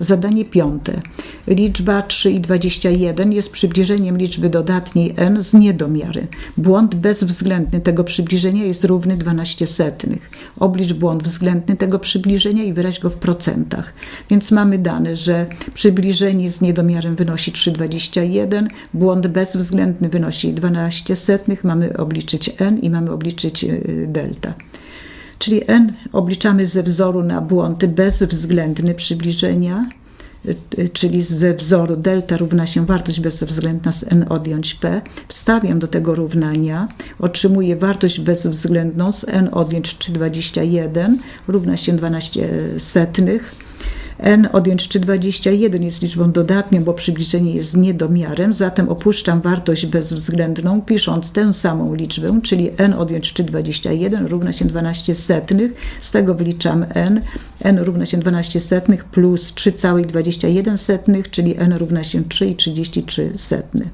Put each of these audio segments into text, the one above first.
Zadanie piąte. Liczba 3,21 jest przybliżeniem liczby dodatniej n z niedomiary. Błąd bezwzględny tego przybliżenia jest równy 12 setnych. Oblicz błąd względny tego przybliżenia i wyraź go w procentach. Więc mamy dane, że przybliżenie z niedomiarem wynosi 3,21, błąd bezwzględny wynosi 12 setnych, mamy obliczyć n i mamy obliczyć y, delta. Czyli n obliczamy ze wzoru na błąd bezwzględny przybliżenia, y, y, czyli ze wzoru delta równa się wartość bezwzględna z n odjąć p. Wstawiam do tego równania, otrzymuję wartość bezwzględną z n odjąć 3,21 równa się 12 setnych. N odjąć 3,21 jest liczbą dodatnią, bo przybliżenie jest niedomiarem, zatem opuszczam wartość bezwzględną, pisząc tę samą liczbę, czyli n odjąć 3,21 równa się 12 setnych. Z tego wyliczam n. n równa się 12 setnych plus 3,21 setnych, czyli n równa się 3,33 setne.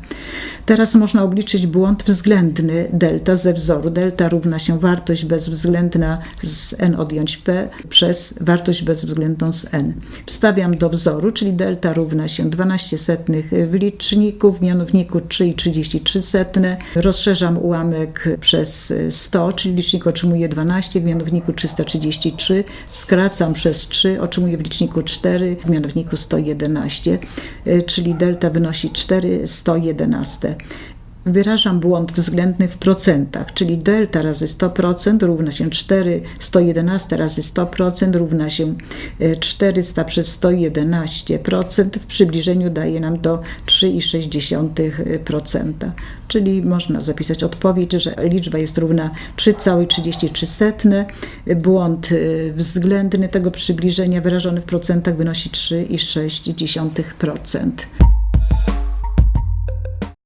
Teraz można obliczyć błąd względny delta ze wzoru. Delta równa się wartość bezwzględna z n odjąć p przez wartość bezwzględną z n. Wstawiam do wzoru, czyli delta równa się 12 setnych w liczniku, w mianowniku 3,33 setne. Rozszerzam ułamek przez 100, czyli licznik otrzymuje 12, w mianowniku 333. Skracam przez 3, otrzymuję w liczniku 4, w mianowniku 111, y, czyli delta wynosi 4,111 wyrażam błąd względny w procentach, czyli delta razy 100% równa się 4, 111 razy 100% równa się e, 400 przez 111%. W przybliżeniu daje nam to 3,6%. Czyli można zapisać odpowiedź, że liczba jest równa 3,33. Błąd e, względny tego przybliżenia wyrażony w procentach wynosi 3,6%.